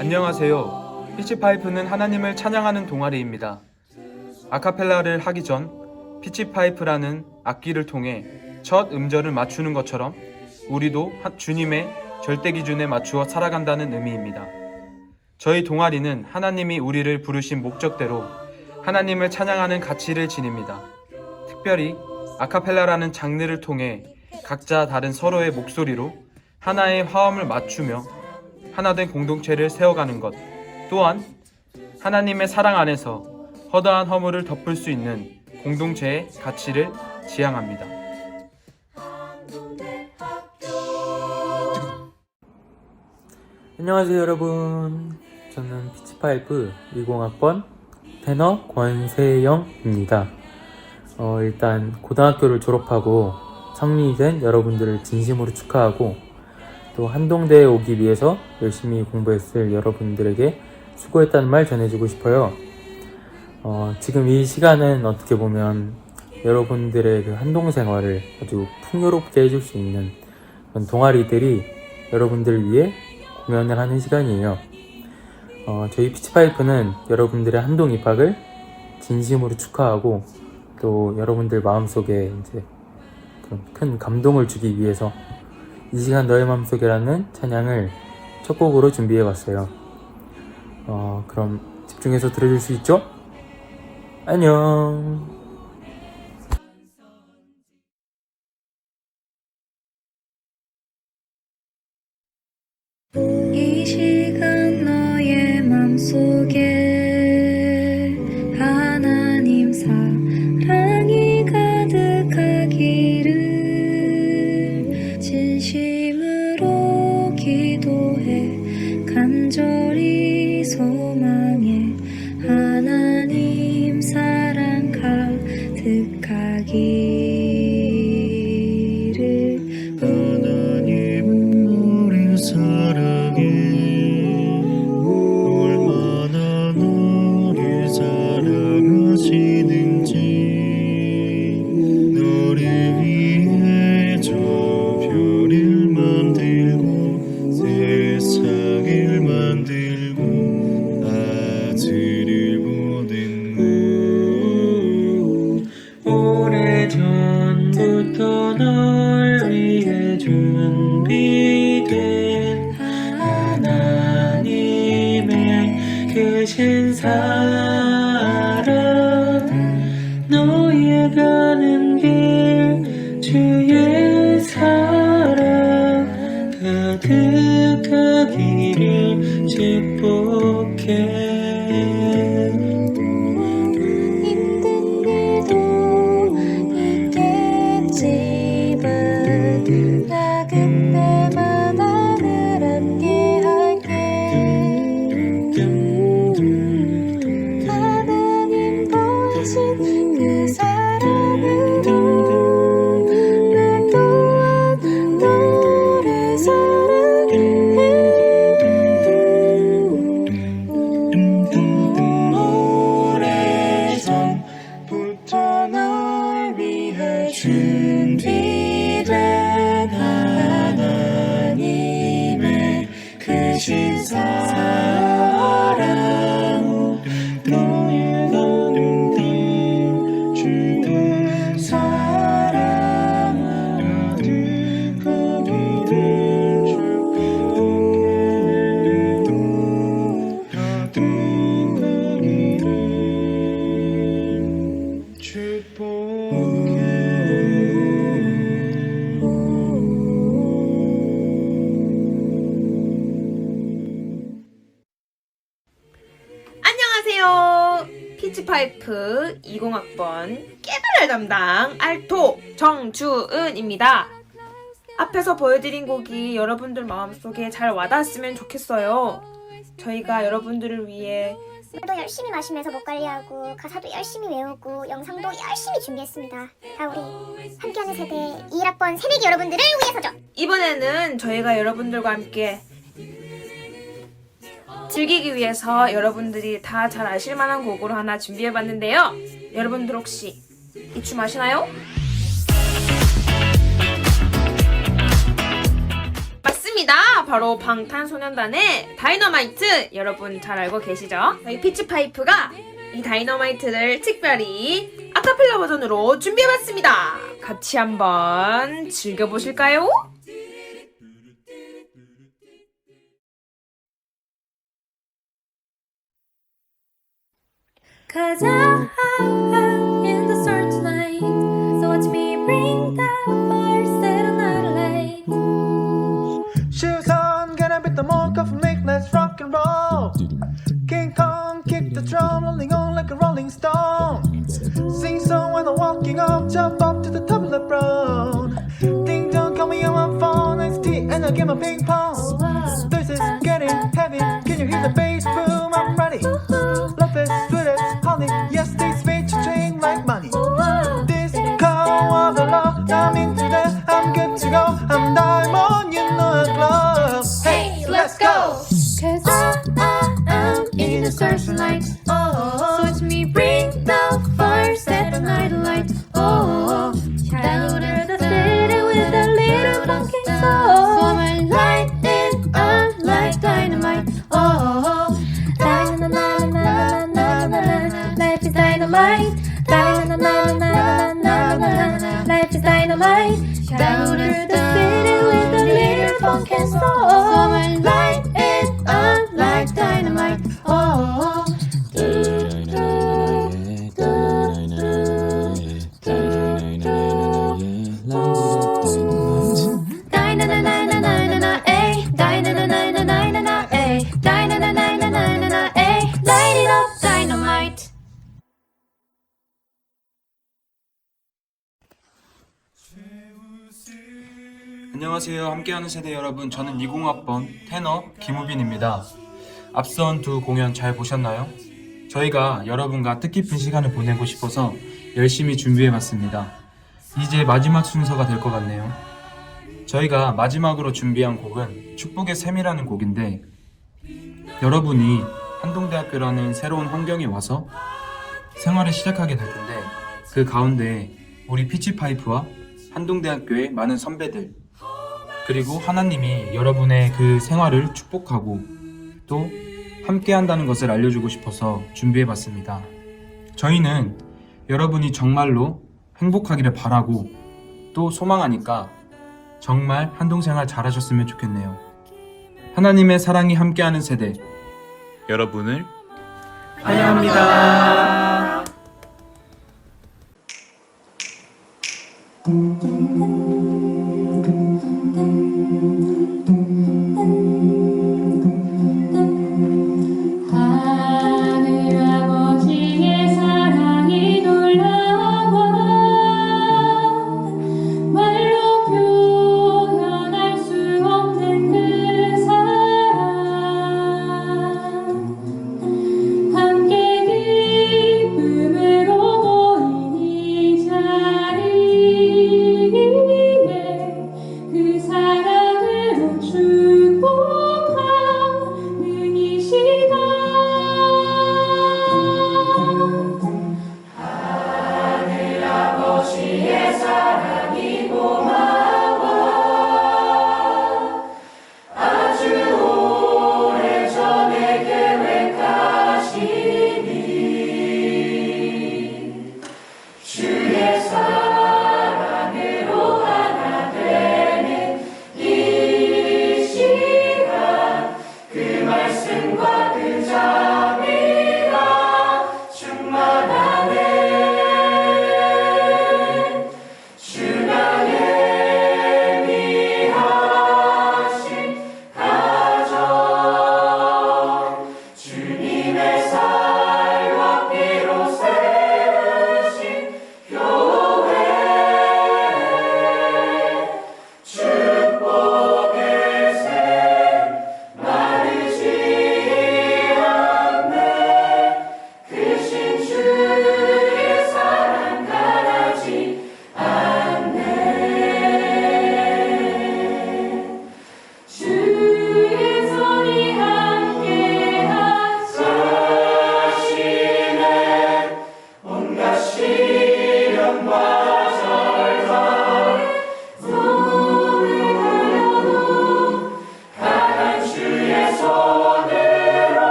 안녕하세요. 피치파이프는 하나님을 찬양하는 동아리입니다. 아카펠라를 하기 전 피치파이프라는 악기를 통해 첫 음절을 맞추는 것처럼 우리도 하- 주님의 절대 기준에 맞추어 살아간다는 의미입니다. 저희 동아리는 하나님이 우리를 부르신 목적대로 하나님을 찬양하는 가치를 지닙니다. 특별히 아카펠라라는 장르를 통해 각자 다른 서로의 목소리로 하나의 화음을 맞추며 하나된 공동체를 세워가는 것 또한 하나님의 사랑 안에서 허다한 허물을 덮을 수 있는 공동체의 가치를 지향합니다. 안녕하세요 여러분 저는 피치파이프 20학번 테너 권세영입니다 어, 일단 고등학교를 졸업하고 성인이 된 여러분들을 진심으로 축하하고 또 한동대에 오기 위해서 열심히 공부했을 여러분들에게 수고했다는 말 전해주고 싶어요 어, 지금 이 시간은 어떻게 보면 여러분들의 그 한동 생활을 아주 풍요롭게 해줄 수 있는 동아리들이 여러분들을 위해 공연을 하는 시간이에요. 어, 저희 피치파이프는 여러분들의 한동 입학을 진심으로 축하하고 또 여러분들 마음속에 이제 큰 감동을 주기 위해서 이 시간 너의 마음속에라는 찬양을 첫 곡으로 준비해 봤어요. 어, 그럼 집중해서 들어줄 수 있죠? 안녕. 널 위해 준비된 하나님의 크신 사랑. 너의 가는 길 주의 사랑. 가득하기를 축복 Jesus. 담당 알토 정주은입니다. 앞에서 보여드린 곡이 여러분들 마음속에 잘 와닿았으면 좋겠어요. 저희가 여러분들을 위해 물도 열심히 마시면서 목 관리하고 가사도 열심히 외우고 영상도 열심히 준비했습니다. 다 우리 함께하는 세대 21학번 새내기 여러분들을 위해서죠. 이번에는 저희가 여러분들과 함께 즐기기 위해서 여러분들이 다 잘 아실 만한 곡으로 하나 준비해봤는데요. 여러분들 혹시 이춤 마시나요? 맞습니다. 바로 방탄소년단의 다이너마이트 여러분 잘 알고 계시죠? 저희 피치파이프가 이 다이너마이트를 특별히 아카펠라 버전으로 준비해봤습니다. 같이 한번 즐겨보실까요? 가자. Shoes on, gonna beat the mark of make let's rock and roll. King Kong, kick the drum, rolling on like a rolling stone. Sing song when I'm walking up, jump up to the top of the brown. Ding dong, call me on my phone, it's tea and I game of ping pong. Like. 안녕하세요. 함께하는 세대 여러분. 저는 20학번 테너 김우빈입니다. 앞선 두 공연 잘 보셨나요? 저희가 여러분과 뜻깊은 시간을 보내고 싶어서 열심히 준비해봤습니다. 이제 마지막 순서가 될 것 같네요. 저희가 마지막으로 준비한 곡은 축복의 샘이라는 곡인데 여러분이 한동대학교라는 새로운 환경에 와서 생활을 시작하게 될 텐데 그 가운데 우리 피치파이프와 한동대학교의 많은 선배들 그리고 하나님이 여러분의 그 생활을 축복하고 또 함께 한다는 것을 알려주고 싶어서 준비해 봤습니다. 저희는 여러분이 정말로 행복하기를 바라고 또 소망하니까 정말 한동생활 잘하셨으면 좋겠네요. 하나님의 사랑이 함께하는 세대 여러분을 환영합니다.